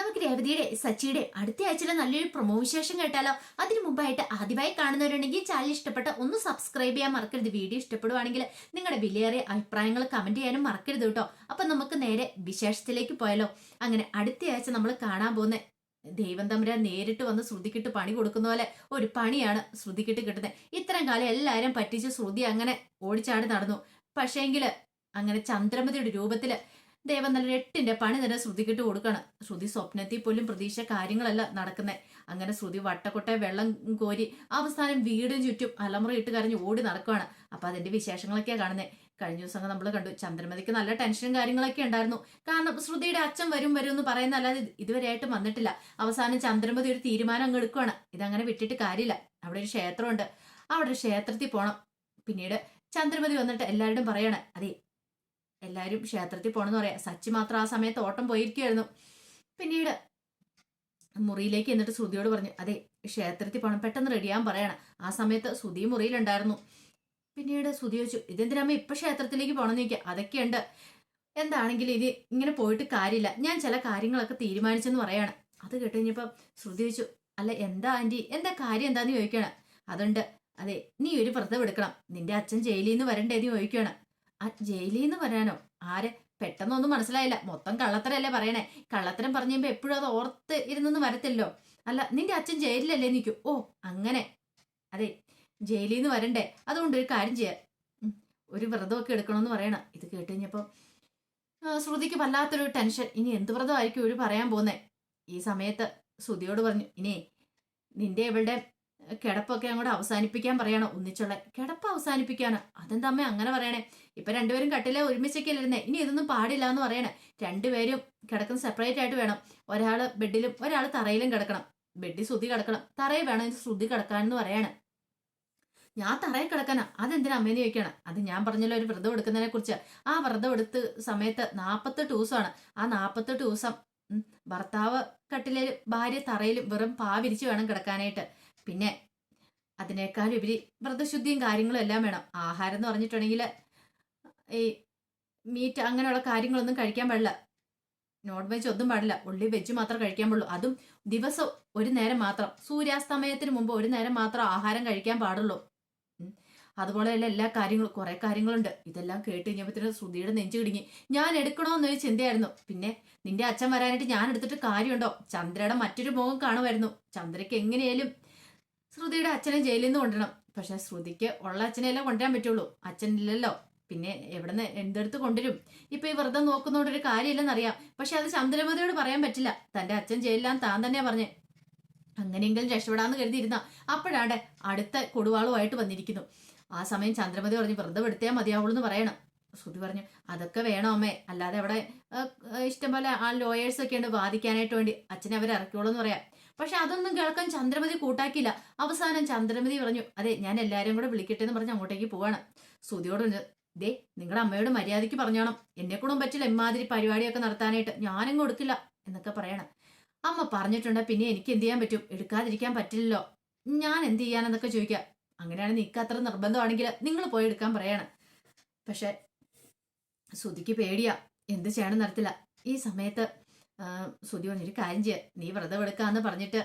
നമുക്ക് രേവതിയുടെ സച്ചിയുടെ അടുത്ത ആഴ്ചയിലെ നല്ലൊരു പ്രൊമോ വിശേഷം കേട്ടാലോ? അതിനു മുമ്പായിട്ട് ആദ്യമായി കാണുന്നവരുണ്ടെങ്കിൽ ചാനൽ ഇഷ്ടപ്പെട്ട ഒന്ന് സബ്സ്ക്രൈബ് ചെയ്യാൻ മറക്കരുത്. വീഡിയോ ഇഷ്ടപ്പെടുവാണെങ്കിൽ നിങ്ങളുടെ വിലയേറിയ അഭിപ്രായങ്ങൾ കമന്റ് ചെയ്യാനും മറക്കരുത് കേട്ടോ. അപ്പൊ നമുക്ക് നേരെ വിശേഷത്തിലേക്ക് പോയാലോ? അങ്ങനെ അടുത്ത ആഴ്ച നമ്മൾ കാണാൻ പോകുന്ന ദൈവം തമ്പുരാൻ നേരിട്ട് വന്ന് ശ്രുതിക്കിട്ട് പണി കൊടുക്കുന്ന പോലെ ഒരു പണിയാണ് ശ്രുതിക്കിട്ട് കിട്ടുന്നത്. ഇത്രയും കാലം എല്ലാവരും പറ്റിച്ച് ശ്രുതി അങ്ങനെ ഓടിച്ചാടി നടന്നു. പക്ഷേങ്കിൽ അങ്ങനെ ചന്ദ്രമതിയുടെ രൂപത്തിൽ ദേവൻ നല്ല എട്ടിന്റെ പണി തന്നെ ശ്രുതിക്കിട്ട് കൊടുക്കണം. ശ്രുതി സ്വപ്നത്തിൽ പോലും പ്രതീക്ഷ കാര്യങ്ങളല്ല നടക്കുന്നത് അങ്ങനെ ശ്രുതി വട്ടക്കൊട്ടെ വെള്ളം കോരി അവസാനം വീടും ചുറ്റും അലമുറ ഇട്ട് കരഞ്ഞ് ഓടി നടക്കുവാണ്. അപ്പൊ അതിന്റെ വിശേഷങ്ങളൊക്കെയാ കാണുന്നത് കഴിഞ്ഞ ദിവസം നമ്മൾ കണ്ടു. ചന്ദ്രമതിക്ക് നല്ല ടെൻഷനും കാര്യങ്ങളൊക്കെ ഉണ്ടായിരുന്നു. കാരണം ശ്രുതിയുടെ അച്ഛൻ വരും വരും എന്ന് പറയുന്ന അല്ലാതെ ഇതുവരെയായിട്ടും വന്നിട്ടില്ല. അവസാനം ചന്ദ്രമതി ഒരു തീരുമാനം അങ്ങ് എടുക്കുവാണ്. ഇതങ്ങനെ വിട്ടിട്ട് കാര്യമില്ല. അവിടെ ഒരു ക്ഷേത്രമുണ്ട്. അവിടെ ഒരു ക്ഷേത്രത്തിൽ പോണം. പിന്നീട് ചന്ദ്രമതി വന്നിട്ട് എല്ലാവരോടും പറയണേ അതെ എല്ലാവരും ക്ഷേത്രത്തിൽ പോകണമെന്ന് പറയാം. സച്ചി മാത്രം ആ സമയത്ത് ഓട്ടം പോയിരിക്കുമായിരുന്നു പിന്നീട് മുറിയിലേക്ക് എന്നിട്ട് ശ്രുതിയോട് പറഞ്ഞു അതെ ക്ഷേത്രത്തിൽ പോകണം പെട്ടെന്ന് റെഡിയാൻ പറയണം. ആ സമയത്ത് ശ്രുതി മുറിയിലുണ്ടായിരുന്നു. പിന്നീട് ശ്രുതി ചോദിച്ചു ഇതെന്തിനാമ്മ ഇപ്പൊ ക്ഷേത്രത്തിലേക്ക് പോകണമെന്ന് ചോദിക്കുക അതൊക്കെയുണ്ട്. എന്താണെങ്കിലും ഇത് ഇങ്ങനെ പോയിട്ട് കാര്യമില്ല. ഞാൻ ചില കാര്യങ്ങളൊക്കെ തീരുമാനിച്ചെന്ന് പറയാണ്. അത് കേട്ട് കഴിഞ്ഞപ്പം ശ്രുതി ചോദിച്ചു അല്ല എന്താ ആന്റി എന്താ കാര്യം എന്താന്ന് ചോദിക്കണം? അതുണ്ട്. അതെ നീ ഒരു വ്രതം എടുക്കണം. നിന്റെ അച്ഛൻ ജയിലിൽ നിന്ന് വരണ്ടേന്ന് ചോദിക്കണം. ആ ജയിലിൽ നിന്ന് വരാനോ? ആര്? പെട്ടെന്നൊന്നും മനസ്സിലായില്ല. മൊത്തം കള്ളത്തരല്ലേ പറയണേ? കള്ളത്തരം പറഞ്ഞു എപ്പോഴും അത് ഓർത്ത് ഇരുന്നൊന്നും വരത്തില്ലോ അല്ല നിന്റെ അച്ഛൻ ജയിലിലല്ലേ നിൽക്കും ഓ അങ്ങനെ. അതെ ജയിലിൽ നിന്ന് വരണ്ടേ? അതുകൊണ്ട് ഒരു കാര്യം ചെയ്യാം. ഒരു വ്രതമൊക്കെ എടുക്കണമെന്ന് പറയണം. ഇത് കേട്ട് കഴിഞ്ഞപ്പോ ശ്രുതിക്ക് വല്ലാത്തൊരു ടെൻഷൻ. ഇനി എന്ത് വ്രതമായിരിക്കും ഒരു പറയാൻ പോന്നെ ഈ സമയത്ത് ശ്രുതിയോട് പറഞ്ഞു ഇനി നിന്റെ ഇവളുടെ കിടപ്പൊക്കെ അങ്ങോട്ട് അവസാനിപ്പിക്കാൻ പറയണോ ഒന്നിച്ചുള്ള കിടപ്പ് അവസാനിപ്പിക്കാനോ? അതെന്താ അമ്മ അങ്ങനെ പറയണേ? ഇപ്പൊ രണ്ടുപേരും കട്ടിലെ ഒരുമിച്ചൊക്കെ ഇരുന്നേ. ഇനി ഇതൊന്നും പാടില്ല എന്ന് പറയണേ. രണ്ടുപേരും കിടക്കുന്ന സെപ്പറേറ്റ് ആയിട്ട് വേണം. ഒരാൾ ബെഡിലും ഒരാൾ തറയിലും കിടക്കണം. ബെഡിൽ ശ്രുതി കിടക്കണം. തറയിൽ വേണം ശ്രുതി കിടക്കാനെന്ന് പറയാണ്. ഞാൻ തറയിൽ കിടക്കാനാ? അതെന്തിനാ അമ്മേനെ ചോദിക്കണം അത് ഞാൻ പറഞ്ഞല്ലോ ഒരു വ്രതം എടുക്കുന്നതിനെ കുറിച്ച്. ആ വ്രതം എടുത്ത് സമയത്ത് നാപ്പത്തെട്ട് ദിവസമാണ്. ആ നാപ്പത്തെട്ട് ദിവസം ഭർത്താവ് കട്ടിലും ഭാര്യ തറയിലും വെറും പാവിരിച്ച് വേണം കിടക്കാനായിട്ട്. പിന്നെ അതിനേക്കാൾ ഉപരി വ്രതശുദ്ധിയും കാര്യങ്ങളും എല്ലാം വേണം. ആഹാരം എന്ന് പറഞ്ഞിട്ടുണ്ടെങ്കിൽ ഈ മീറ്റ് അങ്ങനെയുള്ള കാര്യങ്ങളൊന്നും കഴിക്കാൻ പാടില്ല. നോൺ വെജ് ഒന്നും പാടില്ല. ഉള്ളി വെജ് മാത്രം കഴിക്കാൻ പാടുള്ളൂ. അതും ദിവസം ഒരു നേരം മാത്രം. സൂര്യാസ്തമയത്തിന് മുമ്പ് ഒരു നേരം മാത്രം ആഹാരം കഴിക്കാൻ പാടുള്ളൂ. അതുപോലെ തന്നെ എല്ലാ കാര്യങ്ങളും കുറെ കാര്യങ്ങളുണ്ട്. ഇതെല്ലാം കേട്ട് കഴിഞ്ഞപ്പോഴത്തേനും ശ്രുതിയുടെ നെഞ്ചു കിടുങ്ങി. ഞാൻ എടുക്കണോന്ന് ഒരു ചിന്തയായിരുന്നു. പിന്നെ നിന്റെ അച്ഛൻ വരാനായിട്ട് ഞാൻ എടുത്തിട്ട് കാര്യമുണ്ടോ? ചന്ദ്രയുടെ മറ്റൊരു മുഖം കാണുമായിരുന്നു. ചന്ദ്രയ്ക്ക് എങ്ങനെയാലും ശ്രുതിയുടെ അച്ഛനെ ജയിലിൽ നിന്ന് കൊണ്ടുവരണം. പക്ഷെ ശ്രുതിക്ക് ഉള്ള അച്ഛനെയല്ലേ കൊണ്ടുവരാൻ പറ്റുള്ളൂ. അച്ഛനില്ലല്ലോ. പിന്നെ എവിടുന്ന് എന്തെടുത്ത് കൊണ്ടുവരും? ഇപ്പൊ ഈ വ്രതം നോക്കുന്നോണ്ട് ഒരു കാര്യമില്ലെന്നറിയാം. പക്ഷെ അത് ചന്ദ്രമതിയോട് പറയാൻ പറ്റില്ല. തന്റെ അച്ഛൻ ജയിലിലാന്ന് താൻ തന്നെയാ പറഞ്ഞേ. അങ്ങനെയെങ്കിലും രക്ഷപ്പെടാന്ന് കരുതിയിരുന്ന അപ്പോഴാണ് അടുത്ത കൊടുവാളുമായിട്ട് വന്നിരിക്കുന്നു. ആ സമയം ചന്ദ്രമതി പറഞ്ഞു വ്രതം എടുത്തേ മതിയാവുള്ളൂ എന്ന് പറയണം. ശ്രുതി പറഞ്ഞു അതൊക്കെ വേണോ അമ്മേ. അല്ലാതെ അവിടെ ഇഷ്ടംപോലെ ആ ലോയേഴ്സ് ഒക്കെ ഉണ്ട്. വാദിക്കാനായിട്ട് വേണ്ടി അച്ഛനെ അവരെ ഇറക്കിയോളൂ എന്ന് പറയാം. പക്ഷെ അതൊന്നും കേൾക്കാൻ ചന്ദ്രമതി കൂട്ടാക്കിയില്ല. അവസാനം ചന്ദ്രമതി പറഞ്ഞു അതെ ഞാൻ എല്ലാവരും കൂടെ വിളിക്കട്ടെ എന്ന് പറഞ്ഞ് അങ്ങോട്ടേക്ക് പോവാണ്. സുതിയോട് ദേ നിങ്ങളുടെ അമ്മയോട് മര്യാദയ്ക്ക് പറഞ്ഞോണം. എന്നെ കൂടെ പറ്റില്ല ഇമാതിരി പരിപാടിയൊക്കെ നടത്താനായിട്ട്. ഞാനും കൊടുക്കില്ല എന്നൊക്കെ പറയണം. അമ്മ പറഞ്ഞിട്ടുണ്ട് പിന്നെ എനിക്ക് എന്ത് ചെയ്യാൻ പറ്റും? എടുക്കാതിരിക്കാൻ പറ്റില്ലല്ലോ. ഞാൻ എന്ത് ചെയ്യാനെന്നൊക്കെ ചോദിക്കാം. അങ്ങനെയാണ് നിനക്ക് അത്ര നിർബന്ധമാണെങ്കിൽ നിങ്ങൾ പോയി എടുക്കാൻ പറയണം. പക്ഷെ ശ്രുതിക്ക് പേടിയാ എന്ത് ചെയ്യണം നടത്തില്ല ഈ സമയത്ത് ശ്രുതി പറഞ്ഞൊരു കാര്യം ചെയ്യാം. നീ വ്രതം എടുക്കാന്ന് പറഞ്ഞിട്ട്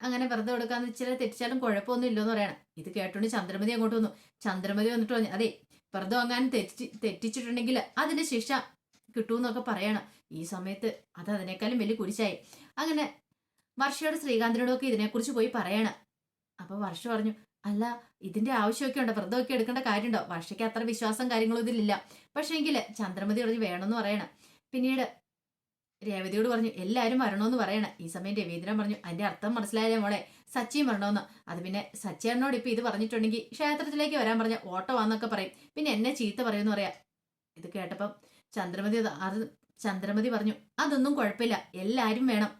അങ്ങനെ വ്രതം എടുക്കാന്ന് ഇച്ചിരി തെറ്റിച്ചാലും കുഴപ്പമൊന്നും ഇല്ലെന്ന് പറയണം. ഇത് കേട്ടോണ്ട് ചന്ദ്രമതി അങ്ങോട്ട് വന്നു. ചന്ദ്രമതി വന്നിട്ട് പറഞ്ഞു അതെ വ്രതം അങ്ങനെ തെറ്റി തെറ്റിച്ചിട്ടുണ്ടെങ്കിൽ അതിന്റെ ശിക്ഷ കിട്ടുമെന്നൊക്കെ പറയണം. ഈ സമയത്ത് അത് അതിനേക്കാളും വലിയ കുരിശായി. അങ്ങനെ വർഷയോട് ശ്രീകാന്തിനോടൊക്കെ ഇതിനെക്കുറിച്ച് പോയി പറയണം. അപ്പൊ വർഷ പറഞ്ഞു അല്ല ഇതിന്റെ ആവശ്യമൊക്കെ ഉണ്ടോ. വ്രതമൊക്കെ എടുക്കേണ്ട കാര്യമുണ്ടോ? വർഷയ്ക്ക് അത്ര വിശ്വാസം കാര്യങ്ങളൊന്നും ഇതിലില്ല. പക്ഷേ എങ്കിൽ ചന്ദ്രമതി പറഞ്ഞ് വേണമെന്ന് പറയണം. പിന്നീട് രേവതിയോട് പറഞ്ഞു എല്ലാവരും വരണമെന്ന് പറയണ. ഈ സമയം രവീന്ദ്രൻ പറഞ്ഞു അതിന്റെ അർത്ഥം മനസ്സിലായാലേ മോളെ? സച്ചിയും വരണമെന്ന്. അത് പിന്നെ സച്ചിയണ്ണോട് ഇപ്പൊ ഇത് പറഞ്ഞിട്ടുണ്ടെങ്കിൽ ക്ഷേത്രത്തിലേക്ക് വരാൻ പറഞ്ഞ ഓട്ടമാന്നൊക്കെ പറയും. പിന്നെ എന്നെ ചീത്ത പറയുമെന്ന് പറയാ. ഇത് കേട്ടപ്പം ചന്ദ്രമതി ചന്ദ്രമതി പറഞ്ഞു അതൊന്നും കുഴപ്പമില്ല. എല്ലാരും വേണം.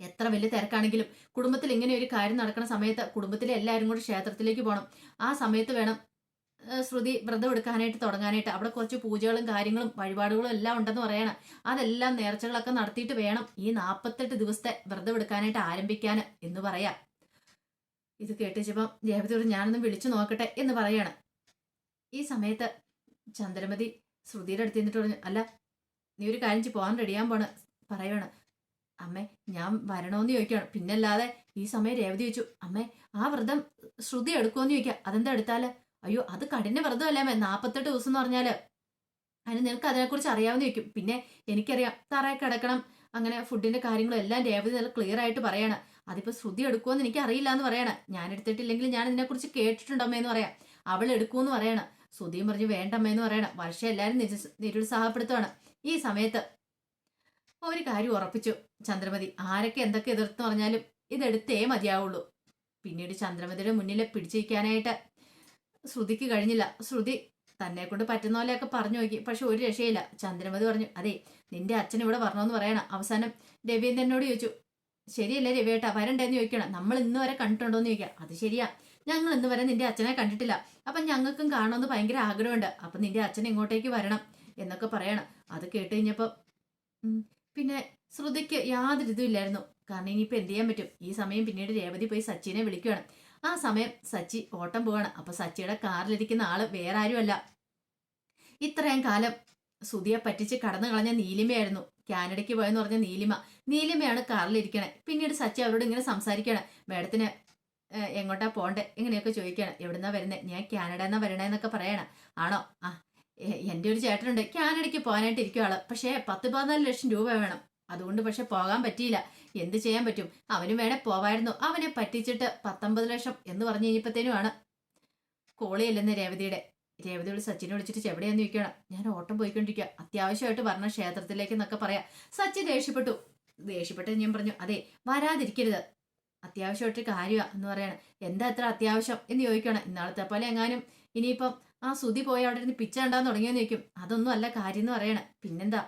എത്ര വലിയ തിരക്കാണെങ്കിലും കുടുംബത്തിൽ ഇങ്ങനെ ഒരു കാര്യം നടക്കുന്ന സമയത്ത് കുടുംബത്തിലെ എല്ലാവരും കൂടി ക്ഷേത്രത്തിലേക്ക് പോകണം ആ സമയത്ത് വേണം ശ്രുതി വ്രതം എടുക്കാനായിട്ട് തുടങ്ങാനായിട്ട് അവിടെ കുറച്ച് പൂജകളും കാര്യങ്ങളും വഴിപാടുകളും എല്ലാം ഉണ്ടെന്ന് പറയണം. അതെല്ലാം നേർച്ചകളൊക്കെ നടത്തിയിട്ട് വേണം ഈ നാൽപ്പത്തെട്ട് ദിവസത്തെ വ്രതം എടുക്കാനായിട്ട് ആരംഭിക്കാൻ എന്ന് പറയാം. ഇത് കേട്ടിച്ചപ്പം ദേവതയോട് ഞാനൊന്ന് വിളിച്ചു നോക്കട്ടെ എന്ന് പറയാണ്. ഈ സമയത്ത് ചന്ദ്രമതി ശ്രുതിയുടെ അടുത്ത് നിന്നിട്ട് പറഞ്ഞു അല്ല നീ ഒരു കാര്യം പോകാൻ റെഡിയാൻ പോണ് പറയണം. അമ്മേ ഞാൻ വരണമെന്ന് ചോദിക്കുകയാണ്. പിന്നല്ലാതെ ഈ സമയം രേവതി ചോദിച്ചു അമ്മേ ആ വ്രതം ശ്രുതി എടുക്കുമെന്ന് ചോദിക്കാം. അതെന്താ എടുത്താൽ? അയ്യോ അത് കഠിന വ്രതമല്ലേ നാപ്പത്തെട്ട് ദിവസം എന്ന് പറഞ്ഞാൽ. അതിന് നിനക്ക് അതിനെക്കുറിച്ച് അറിയാമെന്ന് ചോദിക്കും. പിന്നെ എനിക്കറിയാം തറയെ കിടക്കണം അങ്ങനെ ഫുഡിന്റെ കാര്യങ്ങളും എല്ലാം രേവതി നല്ല ക്ലിയർ ആയിട്ട് പറയാണ്. അതിപ്പോ ശ്രുതി എടുക്കുമെന്ന് എനിക്ക് അറിയില്ല എന്ന് പറയണം. ഞാൻ എടുത്തിട്ടില്ലെങ്കിൽ ഞാൻ ഇതിനെക്കുറിച്ച് കേട്ടിട്ടുണ്ടമ്മേ എന്ന് പറയാം. അവൾ എടുക്കുമെന്ന് പറയണം. ശ്രുതിയും പറഞ്ഞു വേണ്ടമ്മേ എന്ന് പറയണം. വർഷം എല്ലാരും നിജ നിരുത്സാഹപ്പെടുത്തുവാണ്. ഈ സമയത്ത് ഒരു കാര്യം ഉറപ്പിച്ചു. ചന്ദ്രമതി ആരൊക്കെ എന്തൊക്കെ എതിർത്ത് പറഞ്ഞാലും ഇതെടുത്തേ മതിയാവുള്ളൂ. പിന്നീട് ചന്ദ്രമതിയുടെ മുന്നിൽ പിടിച്ചിരിക്കാനായിട്ട് ശ്രുതിക്ക് കഴിഞ്ഞില്ല. ശ്രുതി തന്നെ കൊണ്ട് പറ്റുന്ന പോലെയൊക്കെ പറഞ്ഞു നോക്കി. പക്ഷെ ഒരു രക്ഷയില്ല. ചന്ദ്രമതി പറഞ്ഞു അതെ നിന്റെ അച്ഛൻ ഇവിടെ വരണമെന്ന് പറയണം. അവസാനം രവീന്ദ്രനോട് ചോദിച്ചു ശരിയല്ലേ രവിയേട്ടാ വരണ്ടേന്ന് ചോദിക്കണം. നമ്മൾ ഇന്ന് വരെ കണ്ടിട്ടുണ്ടോ എന്ന് ചോദിക്കാം. അത് ശരിയാ. ഞങ്ങൾ ഇന്ന് വരെ നിന്റെ അച്ഛനെ കണ്ടിട്ടില്ല. അപ്പൊ ഞങ്ങൾക്കും കാണണമെന്ന് ഭയങ്കര ആഗ്രഹമുണ്ട്. അപ്പൊ നിന്റെ അച്ഛൻ ഇങ്ങോട്ടേക്ക് വരണം എന്നൊക്കെ പറയണം. അത് കേട്ട് കഴിഞ്ഞപ്പോ പിന്നെ ശ്രുതിക്ക് യാതൊരു ഇതും ഇല്ലായിരുന്നു. കാരണം ഇനിയിപ്പോ എന്ത് ചെയ്യാൻ പറ്റും? ഈ സമയം പിന്നീട് രേവതി പോയി സച്ചിനെ വിളിക്കുകയാണ് ആ സമയം സച്ചി ഓട്ടം പോവാണ്. അപ്പൊ സച്ചിയുടെ കാറിലിരിക്കുന്ന ആൾ വേറെ ആരുമല്ല ഇത്രയും കാലം സുതിയെ പറ്റിച്ച് കടന്നു കളഞ്ഞ നീലിമയായിരുന്നു. കാനഡയ്ക്ക് പോയെന്ന് പറഞ്ഞ നീലിമ. നീലിമയാണ് കാറിലിരിക്കണേ. പിന്നീട് സച്ചി അവരോട് ഇങ്ങനെ സംസാരിക്കണേ. മേഡത്തിന് എങ്ങോട്ടാ പോണ്ടേ ഇങ്ങനെയൊക്കെ ചോദിക്കുകയാണ് എവിടുന്നാ വരുന്നത് ഞാൻ കാനഡ എന്നാ വരണേന്നൊക്കെ പറയണം. ആണോ? ആ എന്റെ ഒരു ചേട്ടനുണ്ട്. കാനഡയ്ക്ക് പോകാനായിട്ട് ഇരിക്കും ആൾ പക്ഷേ പത്ത് പതിനാല് ലക്ഷം രൂപ വേണം. അതുകൊണ്ട് പക്ഷെ പോകാൻ പറ്റിയില്ല. എന്ത് ചെയ്യാൻ പറ്റും? അവനും വേണേ പോവായിരുന്നു. അവനെ പറ്റിച്ചിട്ട് പത്തൊമ്പത് ലക്ഷം എന്ന് പറഞ്ഞു കഴിഞ്ഞപ്പോഴത്തേനുമാണ് കോളിയല്ലെന്ന് രേവതിയുടെ. രേവതിയോട് സച്ചിനെ വിളിച്ചിട്ട് എവിടെയാന്ന് ചോദിക്കണം ഞാൻ ഓട്ടം പോയിക്കൊണ്ടിരിക്കുക അത്യാവശ്യമായിട്ട് പറഞ്ഞ ക്ഷേത്രത്തിലേക്ക് എന്നൊക്കെ പറയാം. സച്ചിൻ ദേഷ്യപ്പെട്ടു. ദേഷ്യപ്പെട്ട് ഞാൻ പറഞ്ഞു അതെ വരാതിരിക്കരുത്. അത്യാവശ്യമായിട്ട് കാര്യമാണ് എന്ന് പറയണം. എന്താ എത്ര അത്യാവശ്യം? എന്ന് ചോദിക്കണം ഇന്നാളത്തെ പോലെ എങ്ങാനും ഇനിയിപ്പം ആ സുതി പോയി അവിടെ ഇരുന്ന് പിച്ച ഉണ്ടാന്ന് തുടങ്ങിയെന്ന് ചോദിക്കും. അതൊന്നും അല്ല കാര്യം എന്ന് പറയണം. പിന്നെന്താ?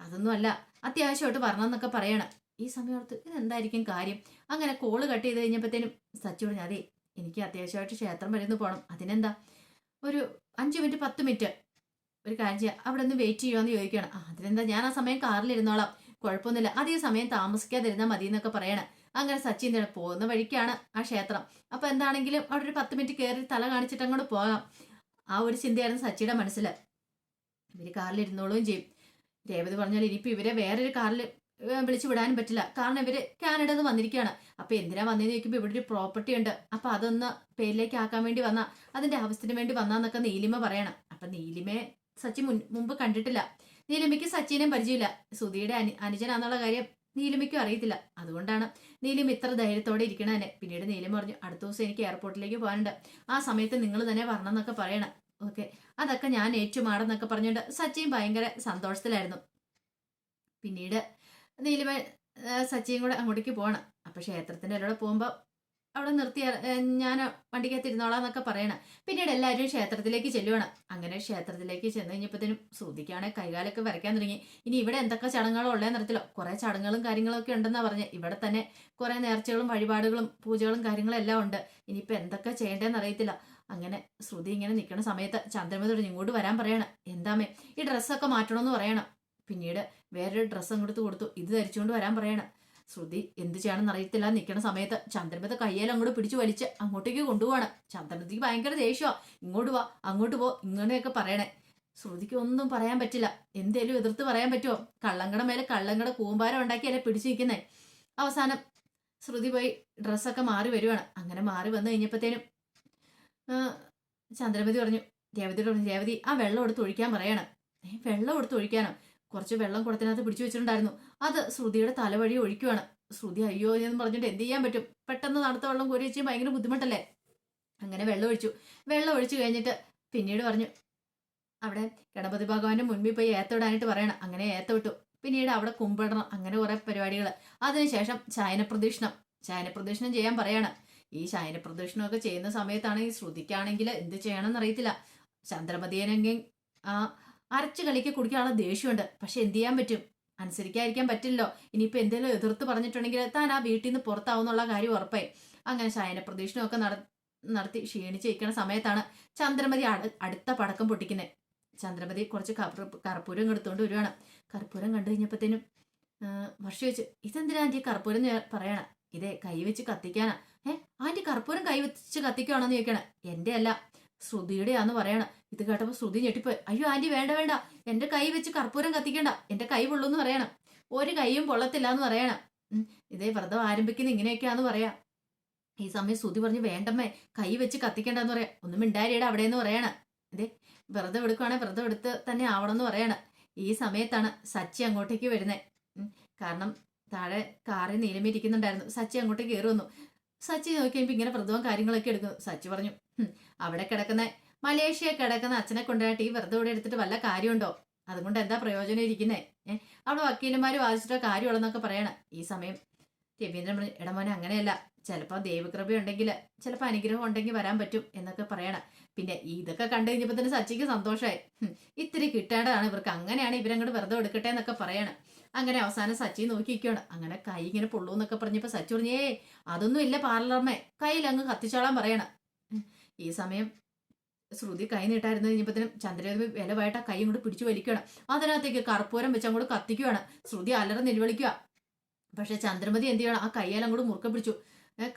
അതൊന്നും അല്ല. അത്യാവശ്യമായിട്ട് വരണമെന്നൊക്കെ പറയണം. ഈ സമയത്ത് ഇതെന്തായിരിക്കും കാര്യം? അങ്ങനെ കോൾ കട്ട് ചെയ്ത് കഴിഞ്ഞപ്പോഴത്തേനും സച്ചു പറഞ്ഞു അതെ എനിക്ക് അത്യാവശ്യമായിട്ട് ക്ഷേത്രം വരെ ഒന്ന് പോകണം അതിനെന്താ? ഒരു അഞ്ച് മിനിറ്റ് പത്ത് മിനിറ്റ് ഒരു കാര്യം ചെയ്യാം. അവിടെ ഒന്ന് വെയിറ്റ് ചെയ്യുമെന്ന് ചോദിക്കണം അതിനെന്താ? ഞാൻ ആ സമയം കാറിലിരുന്നോളാം കുഴപ്പമൊന്നുമില്ല. അധികം സമയം താമസിക്കാതിരുന്നാൽ മതി എന്നൊക്കെ പറയണം. അങ്ങനെ സച്ചിൻ തന്നെ പോകുന്ന വഴിക്കാണ് ആ ക്ഷേത്രം. അപ്പൊ എന്താണെങ്കിലും അവിടെ ഒരു പത്ത് മിനിറ്റ് കയറി തല കാണിച്ചിട്ട് അങ്ങോട്ട് പോകാം. ആ ഒരു ചിന്തയായിരുന്നു സച്ചിയുടെ മനസ്സിൽ ഇവർ കാറിലിരുന്നോളുകയും ചെയ്യും. രേവതി പറഞ്ഞാൽ ഇനിയിപ്പോ ഇവരെ വേറൊരു കാറിൽ വിളിച്ചു വിടാനും പറ്റില്ല. കാരണം ഇവർ കാനഡയിൽ നിന്ന് വന്നിരിക്കുകയാണ് അപ്പൊ എന്തിനാ വന്നതെന്ന് ചോദിക്കുമ്പോൾ ഇവിടെ ഒരു പ്രോപ്പർട്ടി ഉണ്ട്. അപ്പൊ അതൊന്ന് പേരിലേക്ക് ആക്കാൻ വേണ്ടി വന്ന അതിന്റെ ആവശ്യത്തിന് വേണ്ടി വന്നാന്നൊക്കെ നീലിമ പറയണം. അപ്പൊ നീലിമയെ സച്ചി മുൻ മുമ്പ് കണ്ടിട്ടില്ല. നീലിമയ്ക്ക് സച്ചിനെയും പരിചയമില്ല. സുധിയുടെ അനു അനുജനാന്നുള്ള കാര്യം നീലിമയ്ക്കും അറിയത്തില്ല. അതുകൊണ്ടാണ് നീലിമ ഇത്ര ധൈര്യത്തോടെ ഇരിക്കണതന്നെ പിന്നീട് നീലിമ പറഞ്ഞു അടുത്ത ദിവസം എനിക്ക് എയർപോർട്ടിലേക്ക് പോകാനുണ്ട്. ആ സമയത്ത് നിങ്ങൾ തന്നെ വരണം എന്നൊക്കെ പറയണം. ഓക്കെ. അതൊക്കെ ഞാൻ ഏറ്റുമാടെന്നൊക്കെ പറഞ്ഞുകൊണ്ട് സച്ചിൻ ഭയങ്കര സന്തോഷത്തിലായിരുന്നു. പിന്നീട് നീലിമ സച്ചിയും കൂടെ അങ്ങോട്ടേക്ക് പോകണം അപ്പൊ ക്ഷേത്രത്തിന്റെ അവിടെ പോകുമ്പോൾ അവിടെ നിർത്തിയ ഞാൻ വണ്ടിക്കകത്ത് ഇരുന്നോളാം എന്നൊക്കെ പറയണം. പിന്നീട് എല്ലാവരും ക്ഷേത്രത്തിലേക്ക് ചെല്ലുവാണ്. അങ്ങനെ ക്ഷേത്രത്തിലേക്ക് ചെന്ന് കഴിഞ്ഞപ്പോഴത്തേനും ശ്രുതിക്കാണെ കൈകാലൊക്കെ വരയ്ക്കാൻ തുടങ്ങി. ഇനി ഇവിടെ എന്തൊക്കെ ചടങ്ങുകളോ ഉള്ളതെന്ന് അറിയത്തില്ല. കുറെ ചടങ്ങുകളും കാര്യങ്ങളും ഒക്കെ ഉണ്ടെന്നാ പറഞ്ഞ്. ഇവിടെ തന്നെ കുറെ നേർച്ചകളും വഴിപാടുകളും പൂജകളും കാര്യങ്ങളും എല്ലാം ഉണ്ട്. ഇനിയിപ്പോ എന്തൊക്കെ ചെയ്യേണ്ടതെന്ന് അറിയത്തില്ല. അങ്ങനെ ശ്രുതി ഇങ്ങനെ നിൽക്കുന്ന സമയത്ത് ചന്ദ്രമതി ഇങ്ങോട്ട് വരാൻ പറയണം. എന്താമേ ഈ ഡ്രസ്സൊക്കെ മാറ്റണമെന്ന് പറയണം. പിന്നീട് വേറൊരു ഡ്രസ്സ് അങ്ങോട്ട് കൊടുത്തു. ഇത് ധരിച്ചുകൊണ്ട് വരാൻ പറയണം. ശ്രുതി എന്ത് ചെയ്യണമെന്ന് അറിയത്തില്ല. നിൽക്കുന്ന സമയത്ത് ചന്ദ്രമതി കയ്യേൽ അങ്ങോട്ട് പിടിച്ചു വലിച്ച് അങ്ങോട്ടേക്ക് കൊണ്ടുപോവാണ്. ചന്ദ്രമതിക്ക് ഭയങ്കര ദേഷ്യമാ ഇങ്ങോട്ട് വാ അങ്ങോട്ട് പോ ഇങ്ങനെയൊക്കെ പറയണേ. ശ്രുതിക്ക് ഒന്നും പറയാൻ പറ്റില്ല. എന്തേലും എതിർത്ത് പറയാൻ പറ്റുമോ കള്ളങ്കട മേലെ കള്ളങ്കട കൂമ്പാരം ഉണ്ടാക്കിയല്ലേ പിടിച്ചു നിൽക്കുന്നേ അവസാനം ശ്രുതി പോയി ഡ്രസ്സൊക്കെ മാറി വരുവാണ്. അങ്ങനെ മാറി വന്നു കഴിഞ്ഞപ്പോഴത്തേനും ചന്ദ്രമതി പറഞ്ഞു രേവതിയോട് പറഞ്ഞു രേവതി ആ വെള്ളം എടുത്ത് ഒഴിക്കാൻ പറയണം. വെള്ളം എടുത്ത് ഒഴിക്കാനോ? കുറച്ച് വെള്ളം കുടത്തിനകത്ത് പിടിച്ചു വെച്ചിട്ടുണ്ടായിരുന്നു. അത് ശ്രുതിയുടെ തലവഴി ഒഴിക്കുവാണ്. ശ്രുതി അയ്യോ എന്ന് പറഞ്ഞിട്ട് എന്ത് ചെയ്യാൻ പറ്റും? പെട്ടെന്ന് തണുത്ത വെള്ളം കോരി വെച്ചാൽ ഭയങ്കര ബുദ്ധിമുട്ടല്ലേ? അങ്ങനെ വെള്ളം ഒഴിച്ചു. വെള്ളം ഒഴിച്ചു കഴിഞ്ഞിട്ട് പിന്നീട് പറഞ്ഞു അവിടെ ഗണപതി ഭഗവാന്റെ മുൻപിൽ പോയി ഏത്തോടാനായിട്ട് പറയണം. അങ്ങനെ ഏത്ത വിട്ടു പിന്നീട് അവിടെ കുമ്പിടണം. അങ്ങനെ കുറെ പരിപാടികൾ അതിനുശേഷം ചായന പ്രദക്ഷിണം ചായന പ്രദക്ഷിണം ചെയ്യാൻ പറയാണ്. ഈ ശയന പ്രദക്ഷിണമൊക്കെ ചെയ്യുന്ന സമയത്താണ് ഈ ശ്രുതിക്കാണെങ്കിൽ എന്ത് ചെയ്യണമെന്ന് അറിയത്തില്ല ചന്ദ്രമതിയനെങ്കിൽ ആ അരച്ചു കളിക്ക് കുടിക്കാനുള്ള ദേഷ്യമുണ്ട്. പക്ഷെ എന്ത് ചെയ്യാൻ പറ്റും? അനുസരിക്കാതിരിക്കാൻ പറ്റില്ലല്ലോ. ഇനിയിപ്പോൾ എന്തെങ്കിലും എതിർത്ത് പറഞ്ഞിട്ടുണ്ടെങ്കിൽ താൻ ആ വീട്ടിൽ നിന്ന് പുറത്താവുന്നുള്ള കാര്യം ഉറപ്പായി. അങ്ങനെ ശയന പ്രദക്ഷിണമൊക്കെ നട നടത്തി ക്ഷീണിച്ചിരിക്കുന്ന സമയത്താണ് ചന്ദ്രമതി അടു- അടുത്ത പടക്കം പൊട്ടിക്കുന്നത് ചന്ദ്രമതി കുറച്ച് കർപ്പൂരം എടുത്തുകൊണ്ട് വരുവാണ്. കർപ്പൂരം കണ്ടു കഴിഞ്ഞപ്പോഴത്തേനും വർഷം വെച്ച് ഇതെന്തിനാ ആന്റി കർപ്പൂരം പറയണ? ഇതേ കൈവച്ച് കത്തിക്കാനാ. ഏ ആന്റി കർപ്പൂരം കൈവച്ച് കത്തിക്കുവാണെന്ന് ചോദിക്കണേ. എന്റെ അല്ല ശ്രുതിയുടെയാന്ന് പറയണ. ഇത് കേട്ടപ്പോ ശ്രുതി ഞെട്ടിപ്പോയി. അയ്യോ ആന്റി വേണ്ട വേണ്ട. എന്റെ കൈ വെച്ച് കർപ്പൂരം കത്തിക്കണ്ട. എന്റെ കൈ പൊള്ളൂന്ന് പറയണം. ഒരു കൈയും പൊള്ളത്തില്ല എന്ന് പറയണം ഇതേ വ്രതം ആരംഭിക്കുന്ന ഇങ്ങനെയൊക്കെയാന്ന് പറയാം. ഈ സമയം ശ്രുതി പറഞ്ഞു വേണ്ടമ്മേ കൈ വെച്ച് കത്തിക്കണ്ടെന്ന് പറയാം. ഒന്നും മിണ്ടാരിയുടെ അവിടെ എന്ന് പറയണം. ഇതേ വ്രതം എടുക്കുവാണെങ്കിൽ വ്രതം എടുത്ത് തന്നെ ആവണം എന്ന് പറയണം. ഈ സമയത്താണ് സച്ചി അങ്ങോട്ടേക്ക് വരുന്നത് കാരണം താഴെ കാറിൽ നീലമിരിക്കുന്നുണ്ടായിരുന്നു. സച്ചി അങ്ങോട്ട് കയറി വന്നു. സച്ചി നോക്കി കഴിയുമ്പോൾ ഇങ്ങനെ വ്രതവും കാര്യങ്ങളൊക്കെ എടുക്കുന്നു. സച്ചി പറഞ്ഞു അവിടെ കിടക്കുന്ന മലേഷ്യ കിടക്കുന്ന അച്ഛനെ കൊണ്ടുപോയിട്ട് ഈ വ്രതം ഇവിടെ എടുത്തിട്ട് വല്ല കാര്യമുണ്ടോ? അതുകൊണ്ട് എന്താ പ്രയോജനം ഇരിക്കുന്നേ? ഏഹ് അവിടെ വക്കീലന്മാർ വാദിച്ചിട്ടോ കാര്യമുള്ളതെന്നൊക്കെ പറയണം. ഈ സമയം രവീന്ദ്രൻ പറഞ്ഞു എടാ മോനെ അങ്ങനെയല്ല. ചിലപ്പോൾ ദൈവകൃപ ഉണ്ടെങ്കിൽ ചിലപ്പോൾ അനുഗ്രഹം ഉണ്ടെങ്കിൽ വരാൻ പറ്റും എന്നൊക്കെ പറയണം. പിന്നെ ഇതൊക്കെ കണ്ടു കഴിഞ്ഞപ്പോൾ തന്നെ സച്ചിക്ക് സന്തോഷമായി ഇത്തിരി കിട്ടേണ്ടതാണ്. ഇവർക്ക് അങ്ങനെയാണ് ഇവരങ്ങോട്ട് വെറുതെ എടുക്കട്ടെ എന്നൊക്കെ പറയണം. അങ്ങനെ അവസാനം സച്ചി നോക്കിയിരിക്കുകയാണ്. അങ്ങനെ കൈ ഇങ്ങനെ പൊള്ളൂ എന്നൊക്കെ പറഞ്ഞപ്പോൾ സച്ചി പറഞ്ഞു അതൊന്നും ഇല്ല പാർലർമേ കയ്യിൽ അങ്ങ് കത്തിച്ചോളാൻ പറയണം. ഈ സമയം ശ്രുതി കൈ നീട്ടായിരുന്നു കഴിഞ്ഞപ്പോഴത്തേനും ചന്ദ്രദേവി വിലവായിട്ട് ആ കൈ കൊണ്ട് പിടിച്ചു വലിക്കുകയാണ്. അതിനകത്തേക്ക് കർപ്പൂരം വെച്ച് അങ്ങോട്ട് കത്തിക്കുകയാണ്. ശ്രുതി അലറ നിലവിളിക്കുക. പക്ഷെ ചന്ദ്രമതി എന്ത് ചെയ്യണം? ആ കയ്യാൽ അങ്ങോട്ട് മുറുക്കെ പിടിച്ചു.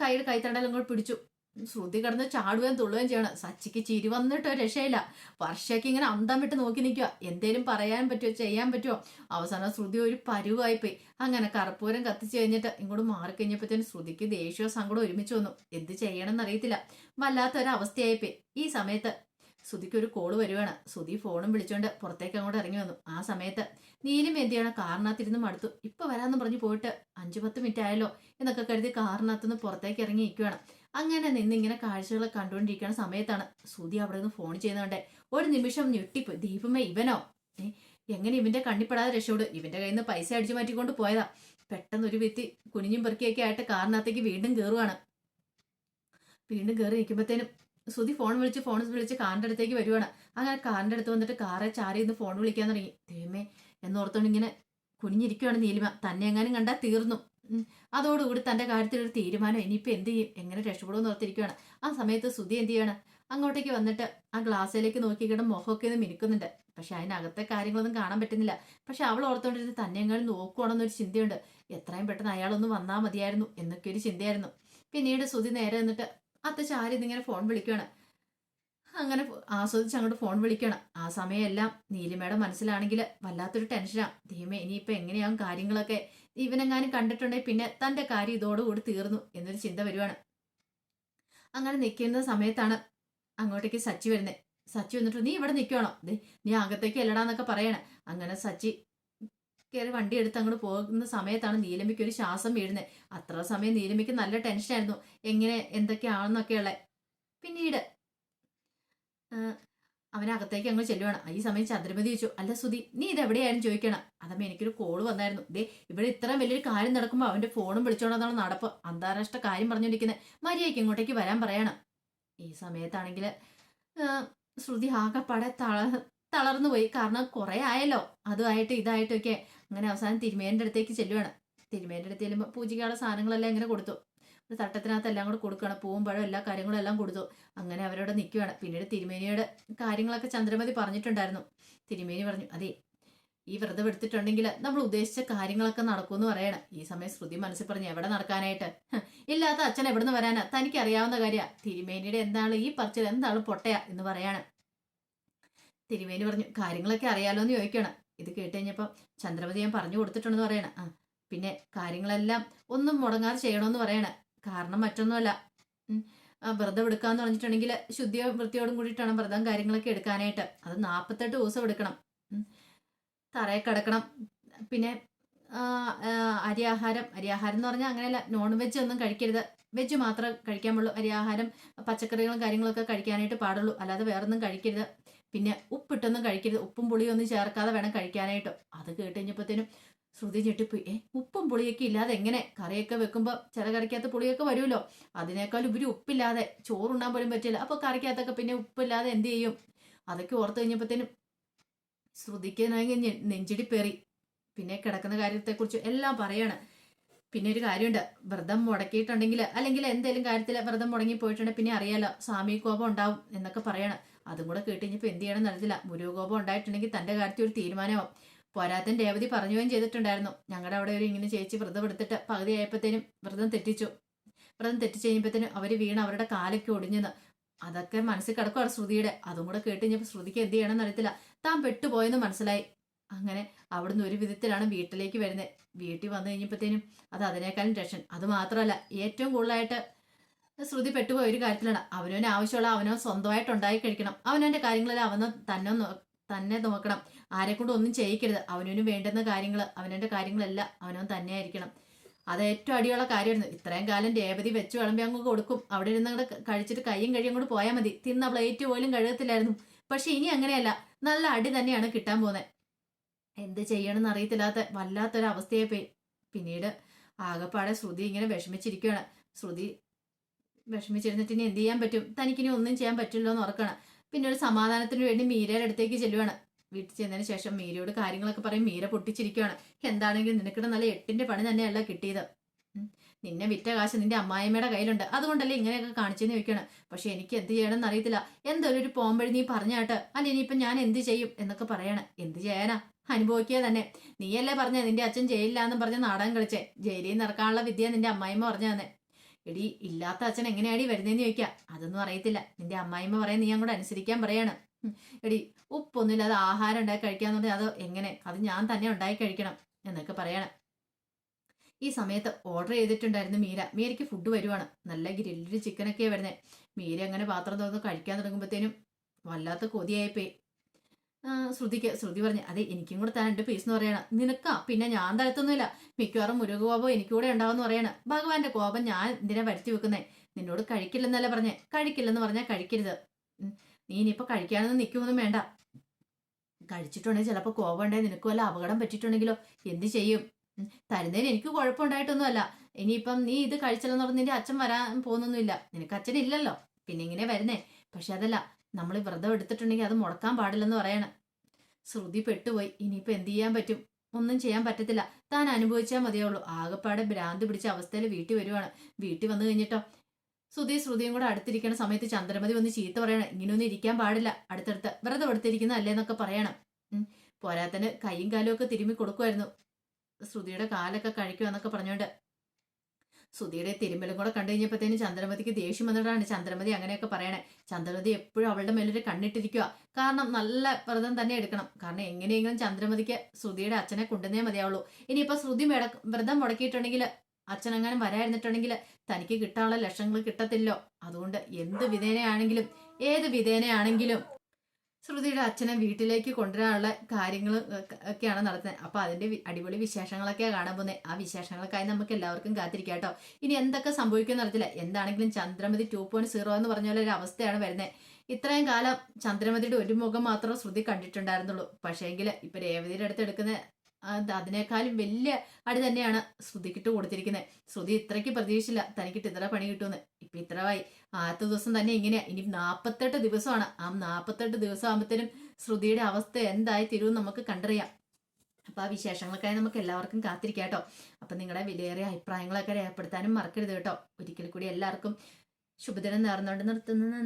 കൈയുടെ കൈത്തണ്ടൽ അങ്ങോട്ട് പിടിച്ചു. ശ്രുതി കിടന്ന് ചാടുകയും തുള്ളുകയും ചെയ്യണം. സച്ചിക്ക് ചിരി വന്നിട്ടോ രക്ഷയില്ല. വർഷയ്ക്ക് ഇങ്ങനെ അന്തം വിട്ട് നോക്കി നിൽക്കുക. എന്തേലും പറയാൻ പറ്റുമോ ചെയ്യാൻ പറ്റുമോ അവസാനം ശ്രുതി ഒരു പരുവായിപ്പോയി. അങ്ങനെ കർപ്പൂരം കത്തിച്ച് കഴിഞ്ഞിട്ട് ഇങ്ങോട്ട് മാറി കഴിഞ്ഞപ്പോഴത്തേനും ശ്രുതിക്ക് ദേഷ്യവും സങ്കടം ഒരുമിച്ച് വന്നു. എന്ത് ചെയ്യണമെന്ന് അറിയത്തില്ല. വല്ലാത്തൊരവസ്ഥയായിപ്പോയി. ഈ സമയത്ത് ശ്രുതിക്ക് ഒരു കോൾ വരുവാണ്. ശ്രുതി ഫോണും വിളിച്ചോണ്ട് പുറത്തേക്ക് അങ്ങോട്ട് ഇറങ്ങി വന്നു. ആ സമയത്ത് നീലും എന്തിയാണ് കാറിനകത്തിരുന്ന് മടുത്തു. ഇപ്പൊ വരാന്ന് പറഞ്ഞു പോയിട്ട് അഞ്ചു പത്ത് മിനിറ്റ് ആയല്ലോ എന്നൊക്കെ കരുതി കാറിനകത്തുനിന്ന് പുറത്തേക്ക് ഇറങ്ങി നിൽക്കുകയാണ് അങ്ങനെ നിന്നിങ്ങനെ കാഴ്ചകൾ കണ്ടുകൊണ്ടിരിക്കുന്ന സമയത്താണ് സുധി അവിടെ നിന്ന് ഫോൺ ചെയ്യുന്നുണ്ട് ഒരു നിമിഷം ഞെട്ടിപ്പോയി. ദീപമേ ഇവനോ? എങ്ങനെ ഇവന്റെ കണ്ണിപ്പെടാതെ രക്ഷപ്പെടും? ഇവന്റെ കയ്യിൽ നിന്ന് പൈസ അടിച്ചു മാറ്റിക്കൊണ്ട് പോയതാ. പെട്ടെന്ന് ഒരു വ്യക്തി കുനിഞ്ഞും പെറുക്കിയൊക്കെ ആയിട്ട് കാറിനകത്തേക്ക് വീണ്ടും കയറുവാണ് വീണ്ടും കയറി നിൽക്കുമ്പോഴത്തേനും സുധി ഫോൺ വിളിച്ച് ഫോൺ വിളിച്ച് കാറിന്റെ അടുത്തേക്ക് വരുവാണ്. അങ്ങനെ കാറിന്റെ അടുത്ത് വന്നിട്ട് കാറെ ചാരി ഇന്ന് ഫോൺ വിളിക്കാൻ തുടങ്ങി. ദൈവമേ എന്നോർത്തോണ്ട് ഇങ്ങനെ കുനിഞ്ഞിരിക്കുവാണ് നീലിമ. തന്നെ എങ്ങാനും കണ്ടാൽ തീർന്നു. അതോടുകൂടി തന്റെ കാര്യത്തിൽ ഒരു തീരുമാനം ഇനിയിപ്പോൾ എന്ത് ചെയ്യും? എങ്ങനെ രക്ഷപ്പെടുമെന്ന് ഓർത്തിരിക്കുകയാണ് ആ സമയത്ത് സുധി എന്ത് ചെയ്യാണ്? അങ്ങോട്ടേക്ക് വന്നിട്ട് ആ ഗ്ലാസ്സിലേക്ക് കിടന്ന് മുഖമൊക്കെ ഒന്ന് മിനുക്കുന്നുണ്ട്. പക്ഷെ അതിനകത്തെ കാര്യങ്ങളൊന്നും കാണാൻ പറ്റുന്നില്ല. പക്ഷെ അവൾ ഓർത്തോണ്ടിരുന്ന് തന്നെ എങ്ങനെ നോക്കുവാണെന്നൊരു ചിന്തയുണ്ട്. എത്രയും പെട്ടെന്ന് അയാളൊന്ന് വന്നാൽ മതിയായിരുന്നു എന്നൊക്കെ ഒരു ചിന്തയായിരുന്നു. പിന്നീട് സുധി നേരെ നിന്നിട്ട് അത്ത ചാരി ഇതിങ്ങനെ ഫോൺ വിളിക്കുകയാണ് അങ്ങനെ ആസ്വദിച്ച് അങ്ങോട്ട് ഫോൺ വിളിക്കണം ആ സമയമെല്ലാം നീലിമയുടെ മനസ്സിലാണെങ്കിൽ വല്ലാത്തൊരു ടെൻഷനാണ് ദൈവമേ ഇനിയിപ്പോൾ എങ്ങനെയാവും കാര്യങ്ങളൊക്കെ? ഇവനെങ്ങാനും കണ്ടിട്ടുണ്ടെങ്കിൽ പിന്നെ തന്റെ കാര്യം ഇതോടുകൂടി തീർന്നു എന്നൊരു ചിന്ത വരുവാണ്. അങ്ങനെ നിൽക്കുന്ന സമയത്താണ് അങ്ങോട്ടേക്ക് സച്ചി വരുന്നത് സച്ചി വന്നിട്ട് നീ ഇവിടെ നിൽക്കണോ നീ അകത്തേക്ക് അല്ലടാന്നൊക്കെ പറയണേ. അങ്ങനെ സച്ചി കയറി വണ്ടി എടുത്ത് അങ്ങോട്ട് പോകുന്ന സമയത്താണ് നീലമ്മയ്ക്ക് ഒരു ശ്വാസം വീഴുന്നത് അത്ര സമയം നീലമ്മയ്ക്ക് നല്ല ടെൻഷനായിരുന്നു. എങ്ങനെ എന്തൊക്കെയാണെന്നൊക്കെയുള്ള പിന്നീട് അവനകത്തേക്ക് അങ്ങ് ചെല്ലുവാണ്. ഈ സമയം ചന്ദ്രമതി ചോദിച്ചു അല്ല സുധി നീ ഇത് എവിടെയായിരുന്നു ചോദിക്കണം? അതമ്മ എനിക്കൊരു കോൾ വന്നായിരുന്നു. ദേ ഇവിടെ ഇത്രയും വലിയൊരു കാര്യം നടക്കുമ്പോൾ അവന്റെ ഫോണും വിളിച്ചോണ്ടെന്നാണ് നടപ്പ്. അന്താരാഷ്ട്ര കാര്യം പറഞ്ഞുകൊണ്ടിരിക്കുന്നത് മര്യാദയ്ക്ക് ഇങ്ങോട്ടേക്ക് വരാൻ പറയണം. ഈ സമയത്താണെങ്കിൽ ശ്രുതി ആകെപ്പാടെ തള തളർന്നു പോയി. കാരണം കുറെ ആയല്ലോ. അതുമായിട്ട് ഇതായിട്ടൊക്കെ. അങ്ങനെ അവസാനം തിരുമേന്റെ അടുത്തേക്ക് ചെല്ലുവാണ്. തിരുമേന്റെ അടുത്ത് ചെല്ലുമ്പോൾ പൂജിക്കാനുള്ള സാധനങ്ങളെല്ലാം ഇങ്ങനെ കൊടുത്തു. ഒരു തട്ടത്തിനകത്ത് എല്ലാം കൂടെ കൊടുക്കുകയാണ്. പൂവും പഴവും എല്ലാ കാര്യങ്ങളും എല്ലാം കൊടുത്തു. അങ്ങനെ അവരോട് നിൽക്കുകയാണ്. പിന്നീട് തിരുമേനിയുടെ കാര്യങ്ങളൊക്കെ ചന്ദ്രമതി പറഞ്ഞിട്ടുണ്ടായിരുന്നു. തിരുമേനി പറഞ്ഞു അതെ ഈ വ്രതം എടുത്തിട്ടുണ്ടെങ്കിൽ നമ്മൾ ഉദ്ദേശിച്ച കാര്യങ്ങളൊക്കെ നടക്കുമെന്ന് പറയണം. ഈ സമയം ശ്രുതി മനസ്സിൽ പറഞ്ഞു എവിടെ നടക്കാനായിട്ട്? ഇല്ലാത്ത അച്ഛൻ എവിടുന്ന് വരാനാ? തനിക്ക് അറിയാവുന്ന കാര്യ. തിരുമേനിയുടെ എന്താണ് ഈ പറച്ചിൽ എന്താണ് പൊട്ടയ? എന്ന് പറയാണ്. തിരുമേനി പറഞ്ഞു കാര്യങ്ങളൊക്കെ അറിയാലോ എന്ന് ചോദിക്കണം ഇത് കേട്ട് കഴിഞ്ഞപ്പോൾ ചന്ദ്രമതി ഞാൻ പറഞ്ഞു കൊടുത്തിട്ടുണ്ടെന്ന് പറയണം. ആ പിന്നെ കാര്യങ്ങളെല്ലാം ഒന്നും മുടങ്ങാതെ ചെയ്യണമെന്ന് പറയണം. കാരണം മറ്റൊന്നുമല്ല. വ്രതം എടുക്കാന്ന് പറഞ്ഞിട്ടുണ്ടെങ്കിൽ ശുദ്ധിയോ വൃത്തിയോടും കൂടിയിട്ടാണ് വ്രതം കാര്യങ്ങളൊക്കെ എടുക്കാനായിട്ട്. അത് നാൽപ്പത്തെട്ട് ദിവസം എടുക്കണം. തറയെ കിടക്കണം പിന്നെ അരിയാഹാരം. അരിയാഹാരം എന്ന് പറഞ്ഞാൽ അങ്ങനെയല്ല. നോൺ വെജ് ഒന്നും കഴിക്കരുത്. വെജ് മാത്രം കഴിക്കാൻ പാടുള്ളൂ. അരിയാഹാരം പച്ചക്കറികളും കാര്യങ്ങളൊക്കെ കഴിക്കാനായിട്ട് പാടുള്ളൂ. അല്ലാതെ വേറൊന്നും കഴിക്കരുത്. പിന്നെ ഉപ്പിട്ടൊന്നും കഴിക്കരുത്. ഉപ്പും പുളിയും ഒന്നും ചേർക്കാതെ വേണം കഴിക്കാനായിട്ട്. അത് കേട്ട് കഴിഞ്ഞപ്പോഴത്തേനും ശ്രുതി ഞെട്ടിപ്പോയി. ഏ ഉപ്പും പുളിയൊക്കെ ഇല്ലാതെ എങ്ങനെ? കറിയൊക്കെ വെക്കുമ്പോൾ ചില കറിക്കകത്ത് പുളിയൊക്കെ വരുമല്ലോ? അതിനേക്കാൾ ഉപരി ഉപ്പില്ലാതെ. ചോറുണ്ണാൻ പോലും പറ്റില്ല. അപ്പോൾ കറിക്കകത്തൊക്കെ പിന്നെ ഉപ്പില്ലാതെ എന്ത് ചെയ്യും? അതൊക്കെ ഓർത്ത് കഴിഞ്ഞപ്പോഴത്തേനും ശ്രുതിക്ക് നെഞ്ചിടി പേറി. പിന്നെ കിടക്കുന്ന കാര്യത്തെക്കുറിച്ച് എല്ലാം പറയാണ്. പിന്നെ ഒരു കാര്യമുണ്ട്. വ്രതം മുടക്കിയിട്ടുണ്ടെങ്കിൽ അല്ലെങ്കിൽ എന്തെങ്കിലും കാര്യത്തിൽ വ്രതം മുടങ്ങി പോയിട്ടുണ്ടെങ്കിൽ പിന്നെ അറിയാലോ സ്വാമി കോപം ഉണ്ടാവും എന്നൊക്കെ പറയണം. അതും കൂടെ കേട്ട് കഴിഞ്ഞപ്പോൾ എന്ത് ചെയ്യണം നടത്തില്ല മുരുകോപം ഉണ്ടായിട്ടുണ്ടെങ്കിൽ തന്റെ കാര്യത്തിൽ ഒരു തീരുമാനമാവും. പോരാത്തൻ രേവതി പറയുകയും ചെയ്തിട്ടുണ്ടായിരുന്നു. ഞങ്ങളുടെ അവിടെ ഒരു ഇങ്ങനെ ചേച്ചി വ്രതം എടുത്തിട്ട് പകുതി ആയപ്പോഴത്തേനും വ്രതം തെറ്റിച്ചു. വ്രതം തെറ്റിച്ച് കഴിയുമ്പോഴത്തേനും അവർ വീണ് അവരുടെ കാലൊക്കെ ഒടിഞ്ഞത് അതൊക്കെ മനസ്സിൽ കിടക്കുവാണ് ശ്രുതിയുടെ. അതും കൂടെ കേട്ട് കഴിഞ്ഞപ്പോൾ ശ്രുതിക്ക് എന്ത് ചെയ്യണമെന്ന് അറിയത്തില്ല. താൻ പെട്ടുപോയെന്ന് മനസ്സിലായി. അങ്ങനെ അവിടുന്ന് ഒരു വിധത്തിലാണ് വീട്ടിലേക്ക് വരുന്നത് വീട്ടിൽ വന്നു കഴിഞ്ഞപ്പോഴത്തേനും അത് അതിനേക്കാളും ടെൻഷൻ അത് മാത്രമല്ല ഏറ്റവും കൂടുതലായിട്ട് ശ്രുതി പെട്ടുപോയ ഒരു കാര്യത്തിലാണ്. അവനവന് ആവശ്യമുള്ള അവനോ സ്വന്തമായിട്ട് ഉണ്ടായി കഴിക്കണം. അവനവന്റെ കാര്യങ്ങളെല്ലാം അവനോ തന്നെ തന്നെ നോക്കണം. ആരെ കൊണ്ട് ഒന്നും ചെയ്യിക്കരുത്. അവനവന് വേണ്ടുന്ന കാര്യങ്ങൾ അവനവന്റെ കാര്യങ്ങളെല്ലാം അവനവൻ തന്നെ ആയിരിക്കണം അത് ഏറ്റവും അടിയുള്ള കാര്യമായിരുന്നു. ഇത്രയും കാലം രേവതി വെച്ച് വിളമ്പി അങ്ങ് കൊടുക്കും. അവിടെ ഇരുന്ന് അങ്ങോട്ട് കഴിച്ചിട്ട് കയ്യും കഴിയും കൂടെ പോയാൽ മതി. തിന്ന പ്ലേറ്റ് പോലും കഴുകത്തില്ലായിരുന്നു. പക്ഷെ ഇനി അങ്ങനെയല്ല. നല്ല അടി തന്നെയാണ് കിട്ടാൻ പോകുന്നത് എന്ത് ചെയ്യണമെന്ന് അറിയത്തില്ലാത്ത വല്ലാത്തൊരു അവസ്ഥയെ പോയി. പിന്നീട് ആകെപ്പാടെ ശ്രുതി ഇങ്ങനെ വിഷമിച്ചിരിക്കുകയാണ് ശ്രുതി വിഷമിച്ചിരുന്നിട്ട് ഇനി എന്ത് ചെയ്യാൻ പറ്റും? തനിക്കിനി ഒന്നും ചെയ്യാൻ പറ്റില്ലോ എന്ന് ഓർക്കണം പിന്നെ ഒരു സമാധാനത്തിന് വേണ്ടി മീരയുടെ അടുത്തേക്ക് ചെല്ലുവാണ്. വീട്ടിൽ ചെന്നതിന് ശേഷം മീരയോട് കാര്യങ്ങളൊക്കെ പറയും മീര പൊട്ടിച്ചിരിക്കുകയാണ് എന്താണെങ്കിലും നിനക്കിടെ നല്ല എട്ടിന്റെ പണി തന്നെയല്ല കിട്ടിയത്. നിന്നെ വിറ്റ കാശ് നിന്റെ അമ്മായിമ്മയുടെ കയ്യിലുണ്ട്. അതുകൊണ്ടല്ലേ ഇങ്ങനെയൊക്കെ കാണിച്ചെന്ന് ചോദിക്കണം. പക്ഷെ എനിക്ക് എന്ത് ചെയ്യണമെന്ന് അറിയത്തില്ല. എന്തൊരു ഒരു പോംവഴി നീ പറഞ്ഞാട്ട് അല്ല ഇനിയിപ്പം ഞാൻ എന്ത് ചെയ്യും എന്നൊക്കെ പറയണം. എന്ത് ചെയ്യാനാ? അനുഭവിക്കുക തന്നെ. നീയല്ലേ പറഞ്ഞ നിന്റെ അച്ഛൻ ജയിലിലാന്ന് പറഞ്ഞ നാടകം കളിച്ചേ. ജയിലിൽ നിന്ന് ഇറക്കാനുള്ള വിദ്യ നിന്റെ അമ്മായിമ്മ പറഞ്ഞു തന്നെ. എടി ഇല്ലാത്ത അച്ഛൻ എങ്ങനെയാടി വരുന്നതെന്ന് ചോദിക്കുക അതൊന്നും അറിയത്തില്ല. നിന്റെ അമ്മായിമ്മ പറയാൻ നീ അങ്ങോട്ട് അനുസരിക്കാൻ പറയാണ്. എടി ഉപ്പൊന്നുമില്ല അത് ആഹാരം ഉണ്ടാക്കി കഴിക്കാന്ന് പറഞ്ഞാൽ അത് എങ്ങനെ? അത് ഞാൻ തന്നെ ഉണ്ടാക്കി കഴിക്കണം എന്നൊക്കെ പറയണം. ഈ സമയത്ത് ഓർഡർ ചെയ്തിട്ടുണ്ടായിരുന്നു മീര. മീരയ്ക്ക് ഫുഡ് വരുവാണ്. നല്ല ഗ്രില്ഡ് ചിക്കനൊക്കെയാണ് വരുന്നത് മീര അങ്ങനെ പാത്രം തുറന്ന് കഴിക്കാൻ തുടങ്ങുമ്പോഴത്തേനും വല്ലാത്ത കൊതിയായിപ്പോയി. ശ്രുതിക്ക് ശ്രുതി പറഞ്ഞു അതെ എനിക്കും കൂടെ താൻ രണ്ട് പീസ് എന്ന് പറയണം. നിനക്കാ? പിന്നെ ഞാൻ തരത്തൊന്നുമില്ല. മിക്കവാറും മുരുകോപം എനിക്കൂടെ ഉണ്ടാവുമെന്ന് പറയണം. ഭഗവാന്റെ കോപം ഞാൻ എന്തിനാ വരുത്തി വെക്കുന്നേ? നിന്നോട് കഴിക്കില്ലെന്നല്ല പറഞ്ഞേ. കഴിക്കില്ലെന്ന് പറഞ്ഞാൽ കഴിക്കരുത്. നീ ഇനിയിപ്പോ കഴിക്കാനൊന്നും നിൽക്കുമൊന്നും വേണ്ട. കഴിച്ചിട്ടുണ്ടെങ്കിൽ ചിലപ്പോൾ കോപം ഉണ്ടായി നിനക്ക് വല്ല അപകടം പറ്റിയിട്ടുണ്ടെങ്കിലോ? എന്ത് ചെയ്യും. തരുന്നതിന് എനിക്ക് കുഴപ്പമുണ്ടായിട്ടൊന്നുമല്ല. ഇനിയിപ്പം നീ ഇത് കഴിച്ചല്ലെന്ന് പറഞ്ഞ് നിന്റെ അച്ഛൻ വരാൻ പോകുന്നൊന്നുമില്ല. നിനക്ക് അച്ഛനില്ലല്ലോ പിന്നെ ഇങ്ങനെ വരുന്നേ? പക്ഷെ അതല്ല നമ്മൾ വ്രതം എടുത്തിട്ടുണ്ടെങ്കിൽ അത് മുടക്കാൻ പാടില്ലെന്ന് പറയണം. ശ്രുതി പെട്ടുപോയി. ഇനിയിപ്പോൾ എന്ത് ചെയ്യാൻ പറ്റും? ഒന്നും ചെയ്യാൻ പറ്റത്തില്ല. താൻ അനുഭവിച്ചാൽ മതിയുള്ളൂ ആകെപ്പാടെ ഭ്രാന്ത് പിടിച്ച അവസ്ഥയിൽ വീട്ടിൽ വരുവാണ്. വീട്ടിൽ വന്നു കഴിഞ്ഞിട്ടോ? ശ്രുതി ശ്രുതിയും കൂടെ അടുത്തിരിക്കുന്ന സമയത്ത് ചന്ദ്രമതി വന്ന് ചീത്ത പറയണം. ഇങ്ങനെയൊന്നും ഇരിക്കാൻ പാടില്ല. അടുത്തടുത്ത് വ്രതം എടുത്തിരിക്കുന്ന അല്ലേന്നൊക്കെ പറയണം. ഉം. പോരാത്തന് കൈയും കാലും ഒക്കെ തിരുമ്മി കൊടുക്കുമായിരുന്നു ശ്രുതിയുടെ കാലൊക്കെ കഴിക്കുമെന്നൊക്കെ പറഞ്ഞുകൊണ്ട് ശ്രുതിയുടെ തിരുമ്പലും കൂടെ കണ്ടു കഴിഞ്ഞപ്പോഴത്തേനും ചന്ദ്രമതിക്ക് ദേഷ്യം വന്നിട്ടാണ് ചന്ദ്രമതി അങ്ങനെയൊക്കെ പറയണേ. ചന്ദ്രമതി എപ്പോഴും അവളുടെ മേലൊരു കണ്ണിട്ടിരിക്കുക കാരണം നല്ല വ്രതം തന്നെ എടുക്കണം. കാരണം എങ്ങനെയെങ്കിലും ചന്ദ്രമതിക്ക് ശ്രുതിയുടെ അച്ഛനെ കൊണ്ടുവന്നേ മതിയാവുള്ളൂ. ഇനിയിപ്പോ ശ്രുതി വ്രതം മുടക്കിയിട്ടുണ്ടെങ്കിൽ അച്ഛനെങ്ങാനും വരായിരുന്നിട്ടുണ്ടെങ്കിൽ തനിക്ക് കിട്ടാനുള്ള ലക്ഷങ്ങൾ കിട്ടത്തില്ലോ. അതുകൊണ്ട് എന്ത് വിധേനയാണെങ്കിലും ഏത് വിധേനയാണെങ്കിലും ശ്രുതിയുടെ അച്ഛനെ വീട്ടിലേക്ക് കൊണ്ടുവരാനുള്ള കാര്യങ്ങൾ ഒക്കെയാണ് നടത്തുന്നത് അപ്പൊ അതിന്റെ അടിപൊളി വിശേഷങ്ങളൊക്കെ കാണാൻ പോകുന്നത് ആ വിശേഷങ്ങൾക്കായി നമുക്ക് എല്ലാവർക്കും കാത്തിരിക്കാം കേട്ടോ. ഇനി എന്തൊക്കെ സംഭവിക്കുമെന്ന് അറിയത്തില്ല. എന്താണെങ്കിലും ചന്ദ്രമതി ടു പോയിന്റ് സീറോ എന്ന് പറഞ്ഞ പോലെ ഒരു അവസ്ഥയാണ് വരുന്നത് ഇത്രയും കാലം ചന്ദ്രമതിയുടെ ഒരു മുഖം മാത്രം ശ്രുതി കണ്ടിട്ടുണ്ടായിരുന്നുള്ളൂ. പക്ഷേങ്കിൽ ഇപ്പൊ രേവതിയുടെ അടുത്ത് എടുക്കുന്ന അതിനേക്കാളും വലിയ അടി തന്നെയാണ് ശ്രുതിക്കിട്ട് കൊടുത്തിരിക്കുന്നത് ശ്രുതി ഇത്രയ്ക്ക് പ്രതീക്ഷിച്ചില്ല. തനിക്കിട്ട് ഇത്ര പണി കിട്ടുമെന്ന്. ഇപ്പൊ ഇത്രവായി ആദ്യത്തെ ദിവസം തന്നെ ഇങ്ങനെയാ ഇനി നാപ്പത്തെട്ട് ദിവസമാണ്. ആ നാപ്പത്തെട്ട് ദിവസം ആകുമ്പോഴത്തേനും ശ്രുതിയുടെ അവസ്ഥ എന്തായി തീരുമെന്ന് നമുക്ക് കണ്ടറിയാം. അപ്പൊ ആ വിശേഷങ്ങൾക്കായി നമുക്ക് എല്ലാവർക്കും കാത്തിരിക്കാം കേട്ടോ. അപ്പൊ നിങ്ങളുടെ വിലയേറിയ അഭിപ്രായങ്ങളൊക്കെ രേഖപ്പെടുത്താനും മറക്കരുത് കേട്ടോ. ഒരിക്കൽ കൂടി എല്ലാവർക്കും ശുഭദിനം നേർന്നുകൊണ്ട് നിർത്തുന്നു.